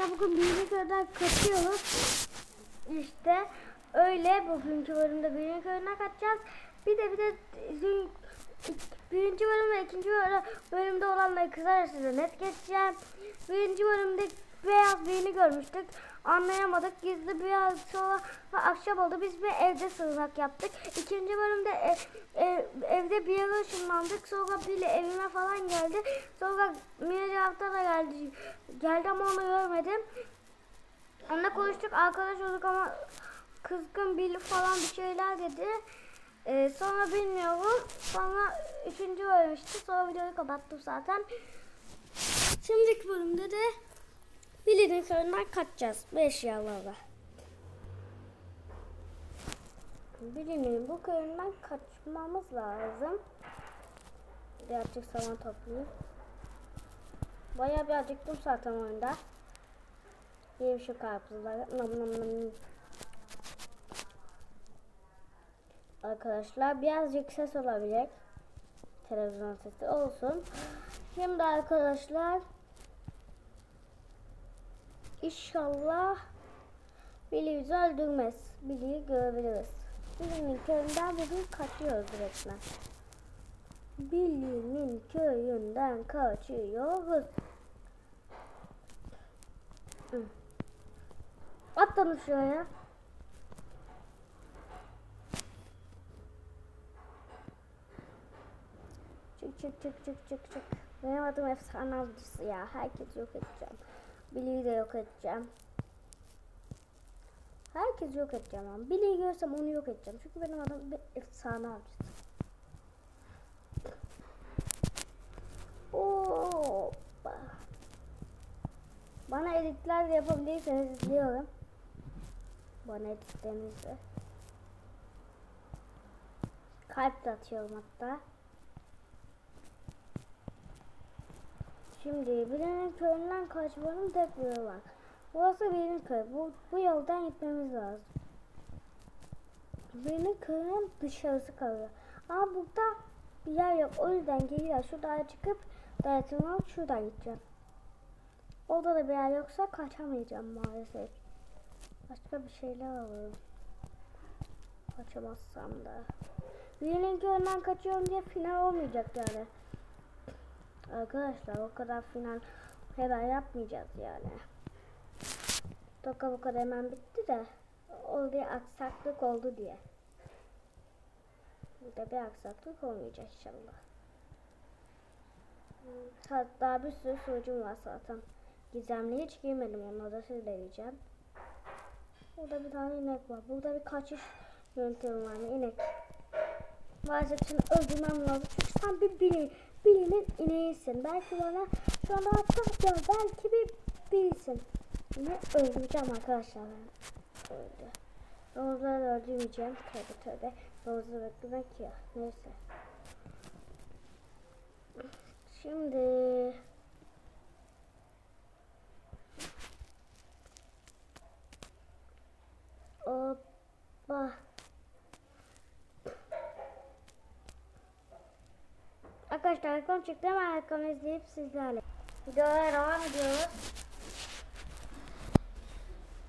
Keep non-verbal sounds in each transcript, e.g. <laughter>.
Bugün köyden kaçıyoruz. İşte öyle bugünkü bölümde birinci köyden kaçacağız. Bir de bir de dün birinci bölüm ve ikinci bölüm- bölümde olanları kısaca size net geçeceğim. Birinci bölümde beyaz birini görmüştük. Anlayamadık. Gizli biraz sonra akşam oldu. Biz bir evde sığınak yaptık. İkinci bölümde e- e- evde bir yere ışınlandık. Sonra biri evime falan geldi. Sonra Mine hafta da geldi. Geldi ama onu görmedim. Onunla konuştuk. Arkadaş olduk ama kızgın Billy falan bir şeyler dedi. Ee, sonra bilmiyorum. Sonra üçüncü bölüm işte. Sonra videoyu kapattım zaten. Şimdiki bölümde de Billy'nin köyünden kaçacağız. Bu eşyalarla. Billy'nin bu köyünden kaçmamız lazım. Birazcık saman toplayayım. Bayağı bir acıktım zaten oyunda. Yiyeyim şu karpuzları. Nam nam nam. Arkadaşlar birazcık ses olabilir. Televizyon sesi olsun. Şimdi arkadaşlar İnşallah Billy bizi öldürmez. Billy'yi görebiliriz. Billy'nin köyünden bugün kaçıyoruz resmen. Billy'nin köyünden kaçıyoruz. Atlanın şuraya. Çık çık çık çık çık çık. Benim adım efsane avcısı ya. Herkes yok edeceğim. Billy'yi de yok edeceğim. Herkes yok edeceğim ama. Billy'yi görsem onu yok edeceğim. Çünkü benim adım bir efsane avcısı. Hoppa. Bana editler de yapabilirseniz izliyorum. Bana editlerinizi. Kalp de atıyorum hatta. Şimdi birinin köyünden kaçmanın tek yolu var. Burası birinin köyü. Bu, bu yoldan gitmemiz lazım. Birinin köyünün dışarısı kalıyor. Ama burada bir yer yok. O yüzden geriye şuradan çıkıp dayatımı alıp şuradan gideceğim. Orada da bir yer yoksa kaçamayacağım maalesef. Başka bir şeyler alalım. Kaçamazsam da. Birinin köyünden kaçıyorum diye final olmayacak yani. Arkadaşlar o kadar final hemen yapmayacağız yani. Toka bu kadar hemen bitti de orada aksaklık oldu diye. Burada bir aksaklık olmayacak inşallah. Hatta bir sürü sunucum var zaten. Gizemli hiç girmedim onları da söyleyeceğim. Burada bir tane inek var. Burada bir kaçış yöntemi var. İnek. Maalesef öldürmem lazım. Çünkü sen bir biri, birinin ineğisin. Belki bana şu anda ya belki bir birisin. Bunu öldüreceğim arkadaşlar. Öldü. Domuzları öldürmeyeceğim. Tövbe tövbe. Domuzları beklemek ya. Neyse. Şimdi Hoppa. Arkadaşlar arkamı çıktı hemen arkamı izleyip sizlerle. Videoya devam ediyoruz.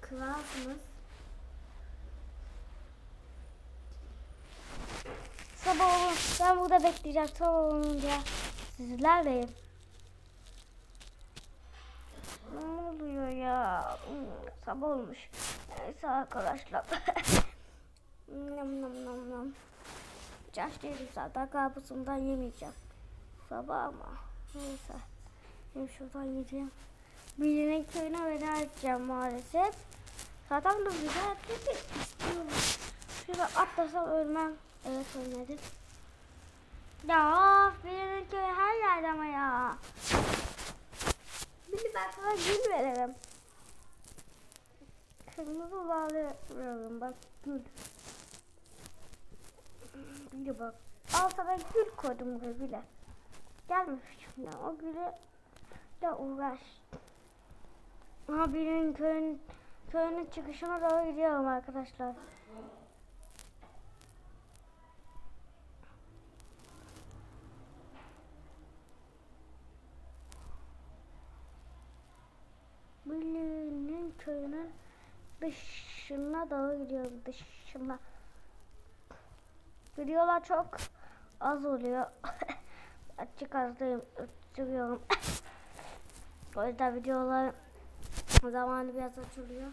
Kralsınız. Sabah olun. Ben burada bekleyeceğim. Sabah olunca sizlerleyim. Ne oluyor ya? Hmm, Sabah olmuş. Neyse arkadaşlar. <laughs> nam nam nam nam. Caş değilim zaten karpuzumdan yemeyeceğim. Sabah ama. Neyse. Şimdi şuradan yiyeceğim. Birinin köyüne veda edeceğim maalesef. Zaten da veda etmek istiyorum. Şurada atlasam ölmem. Evet ölmedim. Ya birinin köyü her yerde ama ya. De ben sana gül veririm. Kırmızı bağlı yapıyorum bak gül. Bir bak. Al sana gül koydum bile. Gelme şimdi o gülü de uğraş. Aha birinin köyün, köyünün çıkışına doğru gidiyorum arkadaşlar. Billy. dışına doğru gidiyorum. Dışına. Videolar çok az oluyor. <laughs> Açık azdayım. Ötürüyorum. <laughs> o yüzden videolar zamanı biraz açılıyor.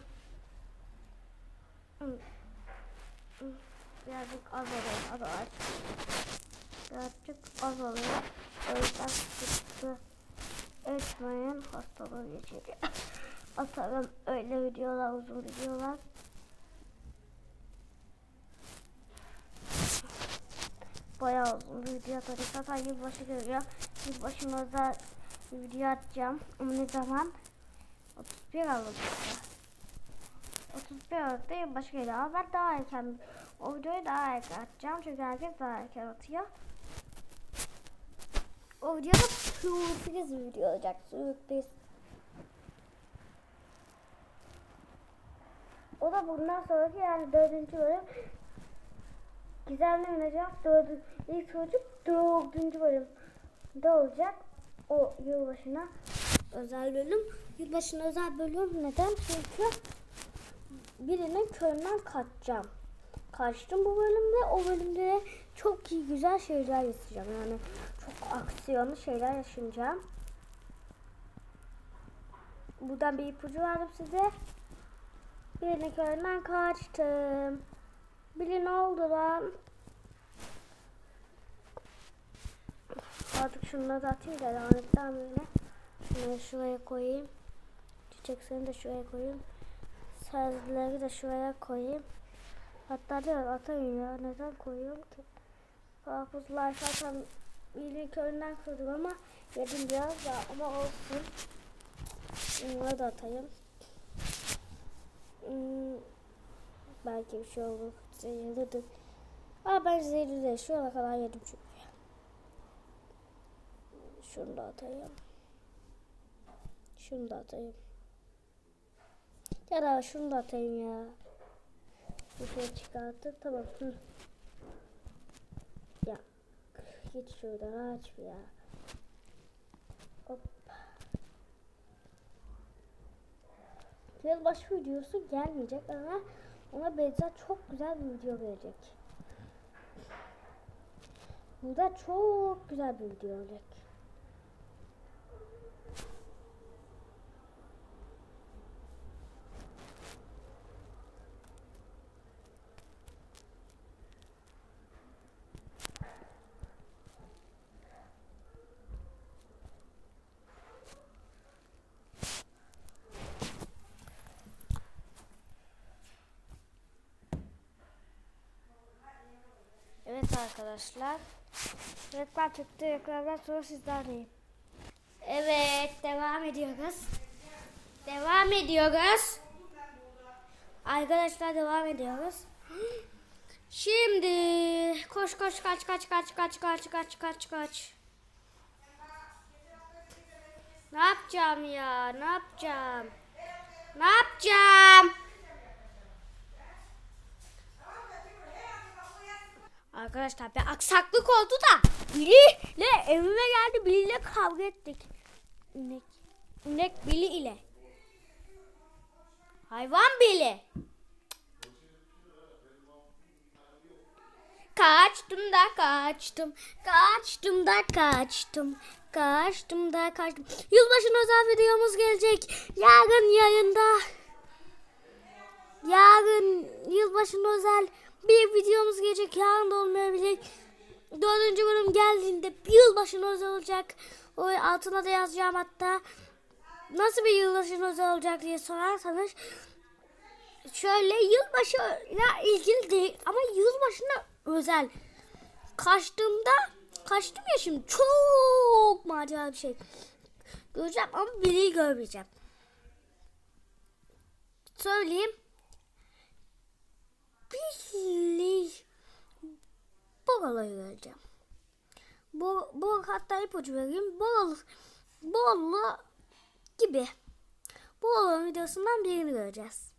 Birazcık az oluyor. Az aç. Birazcık az oluyor. O yüzden sıkıntı etmeyin. Hastalığı geçiriyor. <laughs> Atarım öyle videolar uzun videolar. Bayağı uzun bir video atacağım. Zaten yılbaşı geliyor. Bir video atacağım. Ama ne zaman? 31 Aralık'ta. 31 Aralık'ta yılbaşı geliyor. Ama ben daha erken o videoyu daha erken atacağım. Çünkü herkes daha erken atıyor. O videoda sürpriz bir video olacak. Sürpriz. O da bundan sonraki yani dördüncü bölüm Gizemli Minacak dördüncü ilk çocuk dördüncü bölümde olacak. O yılbaşına özel bölüm. Yılbaşına özel bölüm neden? Çünkü birinin köyünden kaçacağım. Kaçtım bu bölümde. O bölümde de çok iyi güzel şeyler yaşayacağım. Yani çok aksiyonlu şeyler yaşayacağım. Buradan bir ipucu verdim size. Birinin köyünden kaçtım. Biri ne oldu lan? Artık şunları da atayım da lanetten böyle. Şunları şuraya koyayım. Çiçeklerini de şuraya koyayım. Sazları da şuraya koyayım. Hatta da atayım ya. Neden koyuyorum ki? Karpuzlar zaten birinin köyünden kırdım ama yedim biraz da ama olsun. Bunları da atayım. Hmm, belki bir şey olur. Zehirlidir. Aa ben zehirli değil. Şu ana kadar yedim çünkü. Şunu da atayım. Şunu da atayım. Ya da şunu da atayım ya. Bir şey çıkarttım. Tamam. Hı. Ya. Git şuradan aç ya. Hop. Yılbaşı videosu gelmeyecek ama ona benzer çok güzel bir video gelecek. Bu da çok güzel bir video olacak. Evet arkadaşlar. Reklam çıktı. Reklamdan sonra sizlerleyim. Evet devam ediyoruz. Devam ediyoruz. Arkadaşlar devam ediyoruz. Şimdi koş koş kaç kaç kaç kaç kaç kaç kaç kaç. Ne yapacağım ya? Ne yapacağım? Ne yapacağım? Arkadaşlar bir aksaklık oldu da Billy ile evime geldi Billy ile kavga ettik. İnek. İnek Billy ile. Hayvan Billy. Kaçtım da kaçtım. Kaçtım da kaçtım. Kaçtım da kaçtım. Yılbaşına özel videomuz gelecek. Yarın yayında. Yarın yılbaşına özel bir videomuz gelecek. Yarın da olmayabilir. Dördüncü bölüm geldiğinde bir yılbaşına özel olacak. O altına da yazacağım hatta. Nasıl bir yılbaşına özel olacak diye sorarsanız. Şöyle yılbaşıyla ilgili değil ama yılbaşına özel. Kaçtığımda kaçtım ya şimdi çok macera bir şey. Göreceğim ama biri görmeyeceğim. Söyleyeyim. Billy Boralo'yu göreceğim. Bu, bu hatta ipucu vereyim. Boralo, Boralo gibi. Boralo videosundan birini göreceğiz.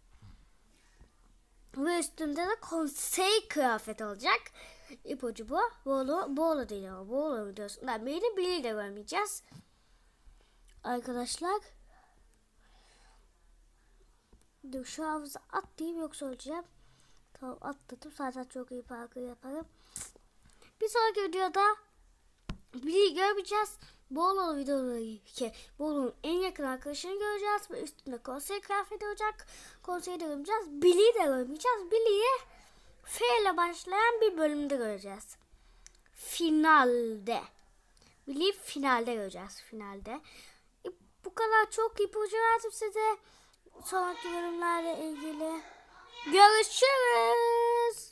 Ve üstünde de konsey kıyafet olacak. İpucu bu. Bolo, Bolo değil ama Bolo videosundan birini biri de görmeyeceğiz. Arkadaşlar. Dur şu havuza atlayayım yoksa öleceğim. Tamam atladım. Zaten çok iyi parkur yaparım. Bir sonraki videoda Billy'i görmeyeceğiz. Bolu videoları ki Bolu'nun en yakın arkadaşını göreceğiz ve üstünde konsey kıyafeti olacak. Konseyi de görmeyeceğiz. Billy'i de görmeyeceğiz. Billy'i F ile başlayan bir bölümde göreceğiz. Finalde. Billy'i finalde göreceğiz. Finalde. E, bu kadar çok ipucu verdim size. Sonraki bölümlerle ilgili. Görüşürüz.